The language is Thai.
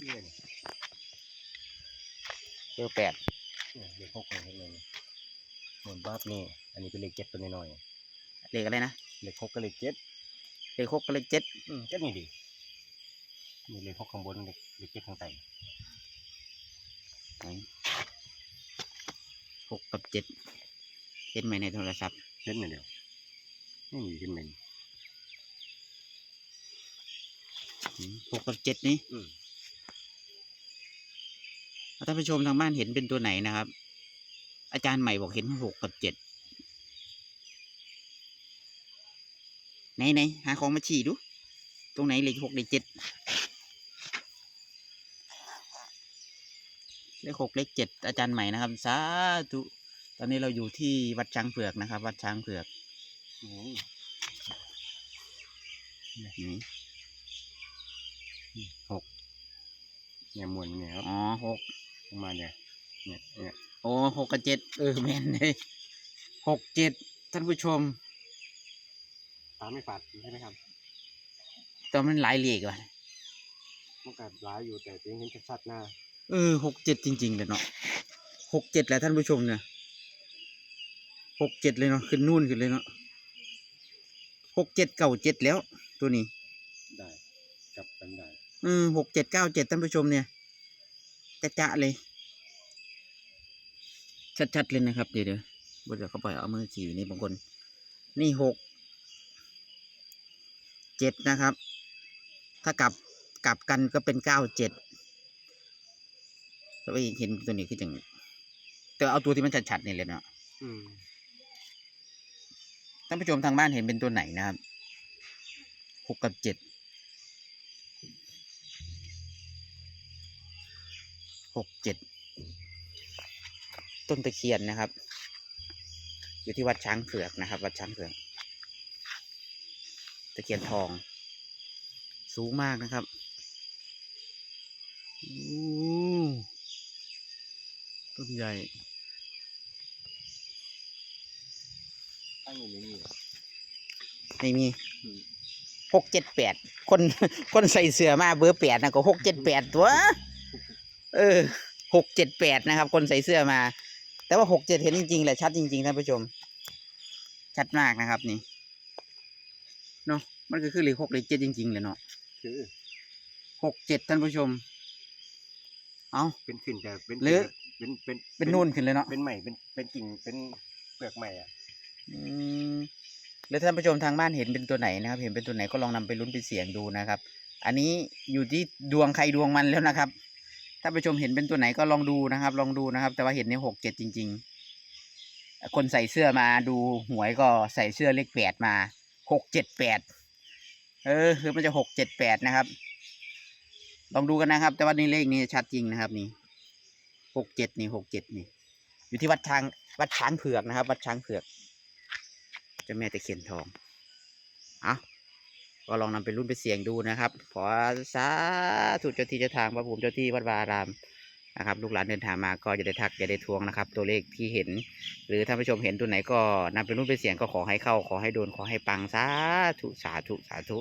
นี่เลยเบอร์แปดเนี่ยเลขหกเลยเลยเหมือนบ้าบนี่ อันนี้เป็นเลขเจ็ดตัวน้อยเลขอะไรนะๆเลขหกกับเลขเจ็ดเลขหกกับเลขเจ็ดอืมเจ็ดนี่ดีมีเลขหกข้างบนเลขเลขเจ็ดข้างใต้ไหนหกกับเจ็ดเห็นไหมในโทรศัพท์เจ็ดนี่เดียวนี่มีขึ้นไหมอืมหกกับเจ็ดนี่อืม ท่านผู้ชมทางบ้านเห็นเป็นตัวไหนนะครับ อาจารย์ใหม่บอกเห็นหกกับเจ็ดไหนไหนหาของมาฉี่ดู ตรงไหนเลขหกเลขเจ็ดเลขหกเลขเจ็ดอาจารย์ใหม่นะครับสาธุตอนนี้เราอยู่ที่วัดช้างเผือกนะครับ วัดช้างเผือกโอ้ยนี่หกเนี่ยมวนเนี่ยครับอ๋อหก ลงมาเนี่ยเนี่ยเนี่ยโอ้หกกับเจ็ดเออแม่นเลยหกเจ็ดท่านผู้ชมตาไม่ฝาดใช่ไหมครับแตอนมันหลายเลขว่ะมันกัดร้ายอยู่แต่เพียงเห็นชัดๆหน้าเออหกเจ็ดจริงๆเลยเนาะหกเจ็ดแหละท่านผู้ชมเนี่ยหกเจ็ดเลยเนาะขึ้นนู่นขึ้นเลยเนาะหกเจ็ดเก้าเจ็ดแล้ว ตัวนี้ได้กลับกันได้อืมหกเจ็ดเก้าเจ็ดท่านผู้ชมเนี่ย จะจะๆเลย ชัดๆเลยนะครับ เดี๋ยวเดี๋ยวบนเดี๋ยวเขาปล่อยเอามือฉี่นี่บางคน นี่หกเจ็ดนะครับ ถ้ากลับกลับกันก็เป็นเก้าเจ็ดแล้วไปเห็นตัวนี้คือจังแต่เอาตัวที่มันชัดๆนี่เลยเนาะอืมท่านผู้ชมทางบ้านเห็นเป็นตัวไหนนะครับหกกับเจ็ด หกเจ็ดต้นตะเคียนนะครับ อยู่ที่วัดช้างเผือกนะครับ วัดช้างเผือกตะเคียนทอง สูงมากนะครับอู้ต้นใหญ่ตั้งอยู่ในนี่ไม่มีอืมหกเจ็ดแปดคนคนใส่เสื้อมาเบอร์แปดนะก็หกเจ็ดแปดตัว เออหกเจ็ดแปดนะครับ คนใส่เสื้อมา แต่ว่าหกเจ็ดเห็นจริงๆแหละชัดจริงๆท่านผู้ชม ชัดมากนะครับนี่เนาะมันก็คือเลขหกเลขเจ็ดจริงๆเลยเนาะคือหกเจ็ดท่านผู้ชม เอาเป็นขึ้นแต่เป็นหรือ เป็นเป็นเป็นนู่นขึ้นเลยเนาะเป็นใหม่เป็นเป็นกิ่งเป็นเปลือกใหม่อะอืมแล้วท่านผู้ชมทางบ้านเห็นเป็นตัวไหนนะครับ เห็นเป็นตัวไหนก็ลองนำไปลุ้นไปเสี่ยงดูนะครับ อันนี้อยู่ที่ดวงใครดวงมันแล้วนะครับท่านผู้ชมเห็นเป็นตัวไหนก็ลองดูนะครับ ลองดูนะครับ แต่ว่าเห็นในหกเจ็ดจริง ๆ คนใส่เสื้อมาดูหวยก็ใส่เสื้อเลขแปดมาหกเจ็ดแปดเออคือมันจะหกเจ็ดแปดนะครับ ลองดูกันนะครับ แต่ว่านี่เลขนี้ชัดจริงนะครับนี่หกเจ็ดนี่หกเจ็ดนี่ อยู่ที่วัดช้างวัดช้างเผือกนะครับ วัดช้างเผือกเจ้าแม่ตะเคียนทองเอา ก็ลองนำไปรุ่นไปเสี่ยงดูนะครับ ขอสาธุเจ้าที่เจ้าทางพระภูมิเจ้าที่วัดวาอารามนะครับ ลูกหลานเดินทางมาก็อย่าได้ทักอย่าได้ทวงนะครับ ตัวเลขที่เห็น หรือท่านผู้ชมเห็นตัวไหนก็นำไปรุ่นไปเสี่ยงก็ขอให้เข้า ขอให้โดนขอให้ปังสาธุสาธุสาธุ